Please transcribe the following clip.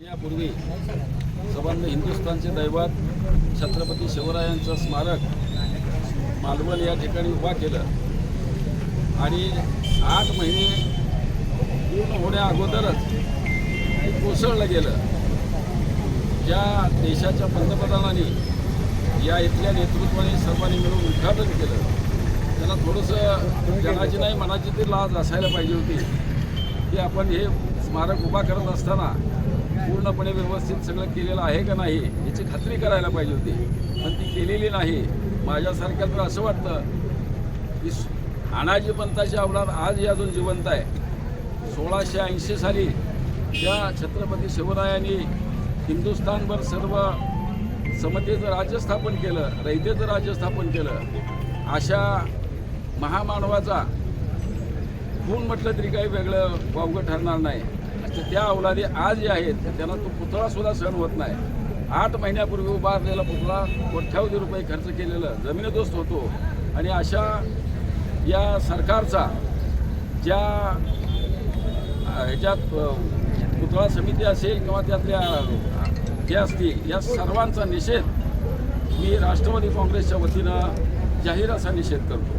यापूर्वी सबंध हिंदुस्थानचे दैवत छत्रपती शिवरायांचं स्मारक मालवण या ठिकाणी उभा केलं. आणि आठ महिने पूर्ण होण्या अगोदरच कोसळलं गेलं. ज्या देशाच्या पंतप्रधानांनी या इथल्या नेतृत्वाने सर्वांनी मिळून उद्घाटन केलं त्यांना थोडंसं जनाची नाही मनाची ती लाज असायला पाहिजे होती. की आपण हे स्मारक उभा करत असताना पूर्णपणे व्यवस्थित सगळं केलेलं आहे का नाही याची खात्री करायला पाहिजे होती. पण ती केलेली नाही. माझ्यासारख्या तर असं वाटतं की अनाजी पंथाची अवलाद आजही अजून जिवंत आहे. सोळाशे ऐंशी साली त्या छत्रपती शिवरायांनी हिंदुस्थानभर सर्व समतेचं राज्य स्थापन केलं रयतेचं राज्य स्थापन केलं. अशा महामानवाचा खून म्हटलं तरी काही वेगळं वावगं ठरणार नाही. तर त्या अवलादी आज जे आहेत त्यांना तो पुतळा सुद्धा सहन होत नाही. आठ महिन्यापूर्वी उभारलेला पुतळा कोट्यावधी रुपये खर्च केलेलं जमीनदोस्त होतो. आणि अशा या सरकारचा ज्या ह्याच्यात पुतळा समिती असेल किंवा त्यातल्या अ, जे असतील या सर्वांचा निषेध मी राष्ट्रवादी काँग्रेसच्या वतीनं जाहीर असा निषेध करतो.